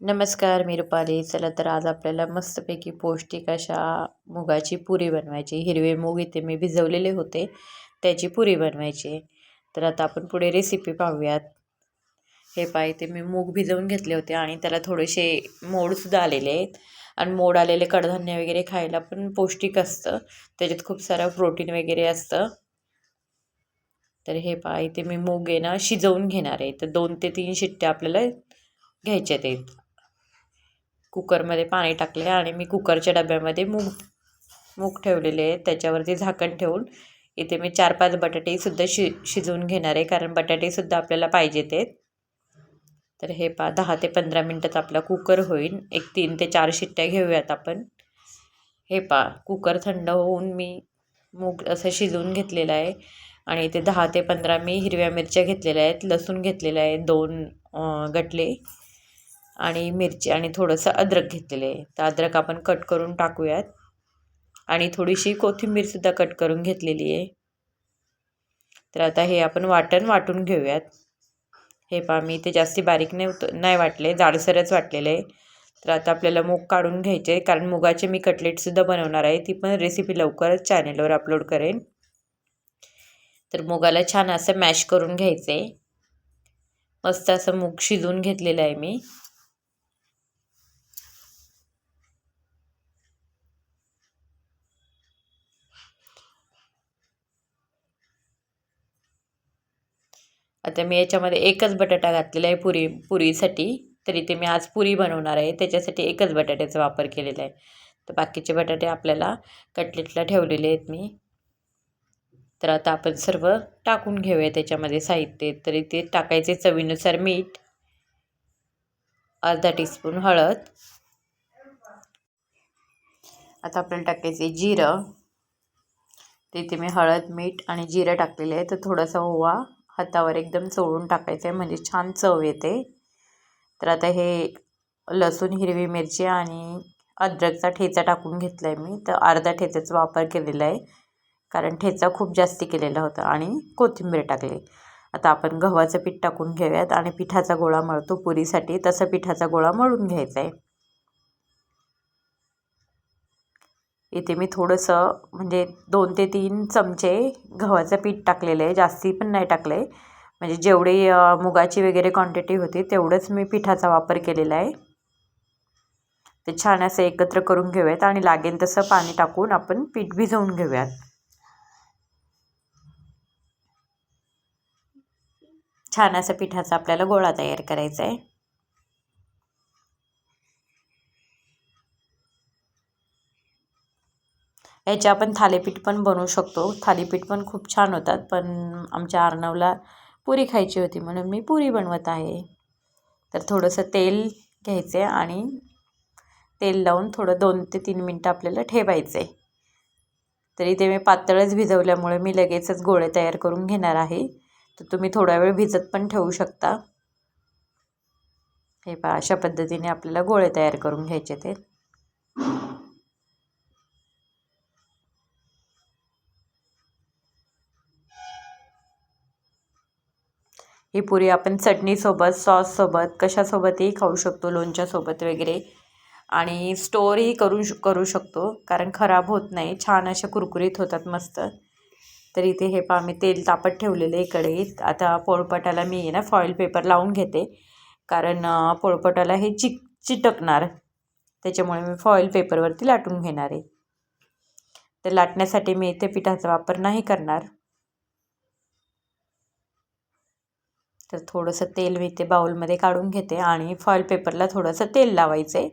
नमस्कार मी रुपाली. चला तर आज आपल्याला मस्तपैकी पौष्टिक अशा मुगाची पुरी बनवायची. हिरवे मूग इथे मी भिजवलेले होते. त्याची पुरी बनवायची. तर आता आपण पुढे रेसिपी पाहूयात. हे पाय ते मी मूग भिजवून घेतले होते आणि त्याला थोडेसे मोडसुद्धा आलेले आहेत. आणि मोड आलेले कडधान्य वगैरे खायला पण पौष्टिक असतं. त्याच्यात खूप सारं प्रोटीन वगैरे असतं. तर हे पहा इथे मी मूग आहे ना शिजवून घेणार आहे. तर दोन ते तीन शिट्ट्या आपल्याला घ्यायच्या आहेत. कुकरमध्ये पाणी टाकले आणि मी कुकरच्या डब्यामध्ये मूग मूग ठेवलेले आहे त्याच्यावरती झाकण ठेवून इथे मी चार पाच बटाटेसुद्धा शि शिजवून घेणार आहे कारण बटाटेसुद्धा आपल्याला पाहिजेत आहेत. तर हे पा दहा ते पंधरा मिनटात आपला कुकर होईल. एक तीन ते चार शिट्ट्या घेऊयात आपण. हे पा कुकर थंड होऊन मी मूग असं शिजवून घेतलेलं आहे. आणि इथे दहा ते पंधरा मी हिरव्या मिरच्या घेतलेल्या आहेत लसूण घेतलेलं आहे दोन गटले आणि मिरची आणि थोडंसं अद्रक घेतलेलं आहे. तर अद्रक आपण कट करून टाकूयात. आणि थोडीशी कोथिंबीरसुद्धा कट करून घेतलेली आहे. तर आता हे आपण वाटण वाटून घेऊयात. हे पहा मी ते जास्ती बारीक नाही नाही वाटले जाडसरच वाटलेले आहे. तर आता आपल्याला मूग काढून घ्यायचे कारण मुगाचे मी कटलेटसुद्धा बनवणार आहे. ती पण रेसिपी लवकरच चॅनेलवर अपलोड करेन. तर मुगाला छान असं मॅश करून घ्यायचं. आहे मस्त असं मूग शिजवून घेतलेलं आहे मी. आता मी याच्यामध्ये एकच बटाटा घातलेला आहे पुरी पुरीसाठी. तरी ते मी आज पुरी बनवणार आहे. त्याच्यासाठी एकच बटाट्याचा वापर केलेला आहे. तर बाकीचे बटाटे आपल्याला कटलेटला ठेवलेले आहेत मी. तर आता आपण सर्व टाकून घेऊया त्याच्यामध्ये साहित्य. तरी ते टाकायचे चवीनुसार मीठ अर्धा टीस्पून हळद. आता आपल्याला टाकायचे जिरं. तिथे मी हळद मीठ आणि जिरं टाकलेलं आहे. तर थोडासा ओवा हातावर एकदम चोळून टाकायचं आहे म्हणजे छान चव येते. तर आता हे लसूण हिरवी मिरची आणि अद्रकचा ठेचा टाकून घेतला आहे मी. तर अर्धा ठेचाचा वापर केलेला आहे. कारण ठेचा खूप जास्ती केलेला होता आणि कोथिंबीर टाकली. आता आपण गव्हाचं पीठ टाकून घेऊयात आणि पिठाचा गोळा मळतो पुरीसाठी तसं पिठाचा गोळा मळून घ्यायचा आहे. इथे मी थोडंसं म्हणजे दोन ते तीन चमचे गव्हाचं पीठ टाकलेलं आहे जास्ती पण नाही टाकलं आहे म्हणजे जेवढी मुगाची वगैरे क्वांटिटी होती तेवढंच मी पिठाचा वापर केलेला आहे. ते छान असं एकत्र करून घेऊयात आणि लागेल तसं पाणी टाकून आपण पीठ भिजवून घेऊयात. छान असा पिठाचा आपल्याला गोळा तयार करायचा आहे. याचे आपण थालीपीठ पण बनवू शकतो. थालीपीठ पण खूप छान होतात पण आमच्या अर्णवला पुरी खायची होती म्हणून मी पुरी बनवत आहे. तर थोडंसं तेल घ्यायचं आहे आणि तेल लावून थोडं दोन ते तीन मिनटं आपल्याला ठेवायचं आहे तरी ते मी पातळच भिजवल्यामुळे मी लगेचच गोळे तयार करून घेणार आहे. तर तुम्ही थोडा वेळ भिजत पण ठेवू शकता. हे पहा अशा पद्धतीने आपल्याला गोळे तयार करून घ्यायचे ते. ही पुरी आपण चटणीसोबत सॉससोबत कशासोबतही खाऊ शकतो लोणच्यासोबत वगैरे. आणि स्टोरही करू करू शकतो कारण खराब होत नाही. छान अशा कुरकुरीत होतात मस्त. तर इथे हे पहा मी तेल तापत ठेवलेलं आहे कढईत आता पोळपटाला मी आहे ना फॉईल पेपर लावून घेते. कारण पोळपटाला हे चिक चिटकणार. त्याच्यामुळे मी फॉईल पेपरवरती लाटून घेणार आहे. तर लाटण्यासाठी मी इथे पिठाचा वापर नाही करणार. तर थोडंसं तेल मी ते बाऊलमध्ये काढून घेते आणि फॉईल पेपरला थोडंसं तेल लावायचं आहे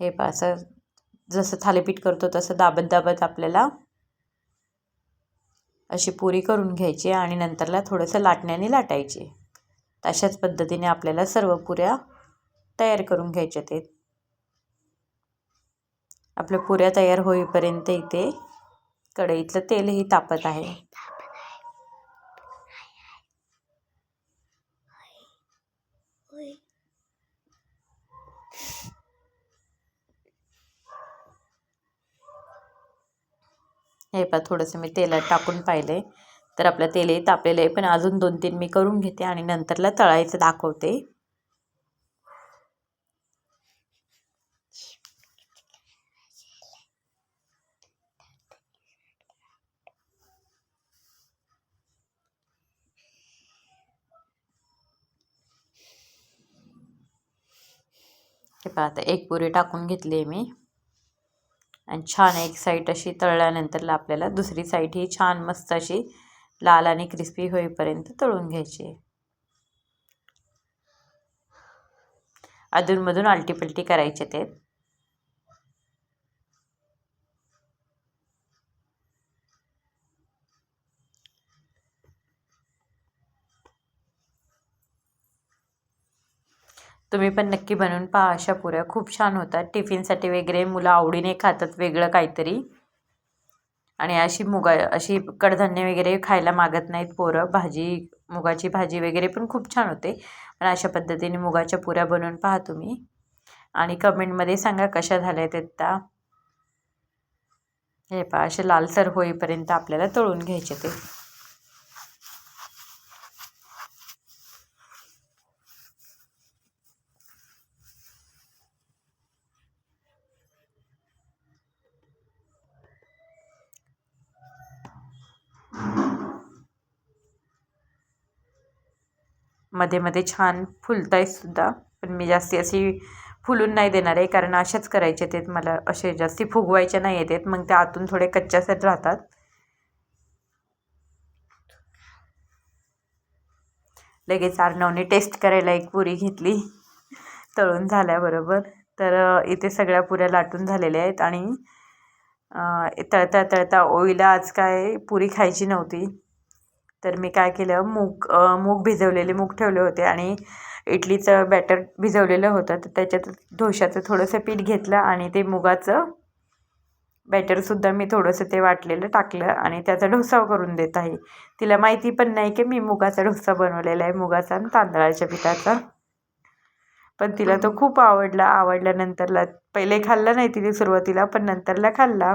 हे पा असं जसं थालीपीठ करतो तसं दाबत दाबत आपल्याला अशी पुरी करून घ्यायची आणि नंतरला थोडंसं लाटण्याने लाटायची. तशाच पद्धतीने आपल्याला सर्व पुऱ्या तयार करून घ्यायच्या ते. आपल्या पुऱ्या तयार होईपर्यंत इथे कढईतलं तेलही तापत आहे. हे पा थोडंसं मी तेलात टाकून पाहिले तर आपलं तेलही तापलेलं आहे पण अजून दोन तीन मी करून घेते आणि नंतरला तळायचं दाखवते. हे पहा आता एक पुरी टाकून घेतली आहे मी. आणि छान एक साईड अशी तळल्यानंतरला आपल्याला दुसरी साईड ही छान मस्त अशी लाल आणि क्रिस्पी होईपर्यंत तळून घ्यायची. आहे अधूनमधून आलटीपलटी करायचे ते. तुम्ही पण नक्की बनवून पहा अशा पुऱ्या. खूप छान होतात. टिफिनसाठी वगैरे मुलं आवडीने खातात वेगळं काहीतरी. आणि अशी मुगा अशी कडधान्य वगैरे खायला मागत नाहीत पोरं. भाजी मुगाची भाजी वगैरे पण खूप छान होते. पण अशा पद्धतीने मुगाच्या पुऱ्या बनवून पहा तुम्ही. आणि कमेंटमध्ये सांगा कशा झाल्या आहेत त्या हे पहा असे लालसर होईपर्यंत आपल्याला तळून घ्यायचे ते. मध्ये मध्ये छान फुलत आहे सुद्धा. पण मी जास्ती अशी फुलून नाही देणार आहे कारण अशाच करायचे आहेत मला. असे जास्ती फुगवायचे नाही आहेत. मग ते आतून थोडे कच्च्यासर राहतात. लगेच आर्नवने टेस्ट करायला एक पुरी घेतली. तळून झाल्याबरोबर. तर इथे सगळ्या पुऱ्या लाटून झालेल्या आहेत आणि तळता तळता ओईला आज काय पुरी खायची नव्हती. तर मी काय केलं मूग मूग भिजवलेले मूग ठेवले होते आणि इडलीचं बॅटर भिजवलेलं होतं. तर त्याच्यात ढोशाचं थोडंसं पीठ घेतलं आणि ते मुगाचं बॅटरसुद्धा मी थोडंसं ते वाटलेलं टाकलं आणि त्याचा डोसा करून देत आहे. तिला माहिती पण नाही की मी मुगाचा डोसा बनवलेला आहे मुगाचा आणि तांदळाच्या पिठाचा. पण तिला तो खूप आवडला. आवडल्यानंतरला पहिले खाल्ला नाही तिने सुरुवातीला पण नंतरला खाल्ला.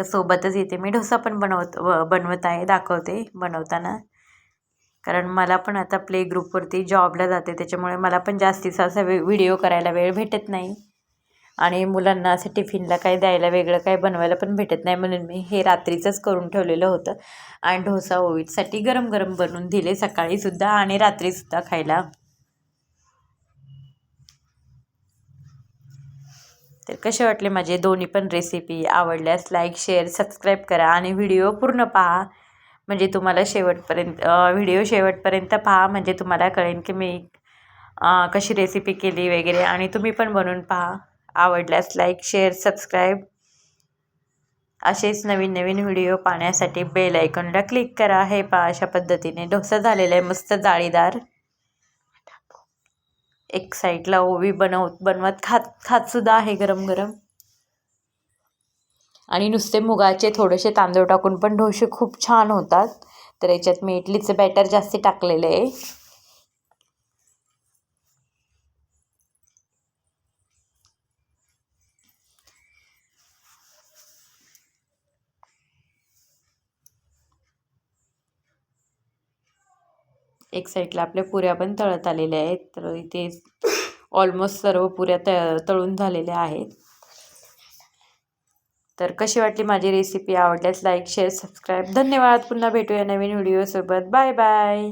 तर सोबतच इथे मी डोसा पण बनवत बनवत आहे दाखवते बनवताना. कारण मला पण आता प्ले ग्रुपवरती जॉबला जाते त्याच्यामुळे मला पण जास्तीचा असा वे व्हिडिओ करायला वेळ भेटत नाही. आणि मुलांना असं टिफिनला काही द्यायला वेगळं काही बनवायला पण भेटत नाही म्हणून मी हे रात्रीचंच करून ठेवलेलं होतं. आणि डोसा ओवीटसाठी गरम गरम बनवून दिले सकाळीसुद्धा आणि रात्रीसुद्धा खायला. तर कसे वाटले माझे दोन्ही पण रेसिपी आवडल्यास लाईक शेअर सबस्क्राईब करा आणि व्हिडिओ पूर्ण पहा. म्हणजे तुम्हाला शेवटपर्यंत व्हिडिओ शेवटपर्यंत पहा. म्हणजे तुम्हाला कळेल की मी कशी रेसिपी केली वगैरे. आणि तुम्ही पण बनवून पहा. आवडल्यास लाईक शेअर सबस्क्राईब असेच नवीन नवीन व्हिडिओ पाहण्यासाठी बेल आयकॉनला क्लिक करा. हे पहा अशा पद्धतीने. डोसा झालेला आहे. मस्त जाळीदार. एक साईडला ओवी बनव बनवत खात खातसुद्धा आहे गरम गरम. आणि नुसते मुगाचे थोडेसे तांदूळ टाकून पण ढोसे खूप छान होतात. तर याच्यात मी इडलीचं बॅटर जास्त टाकलेलं आहे. एक साईडला आपल्या पुऱ्या पण तळत आलेल्या आहेत तर इथे ऑलमोस्ट सर्व पुऱ्या त तळून झालेल्या आहेत. तर कशी वाटली माझी रेसिपी आवडल्यास लाईक शेअर सबस्क्राईब धन्यवाद. पुन्हा भेटूया नवीन व्हिडिओसोबत बाय बाय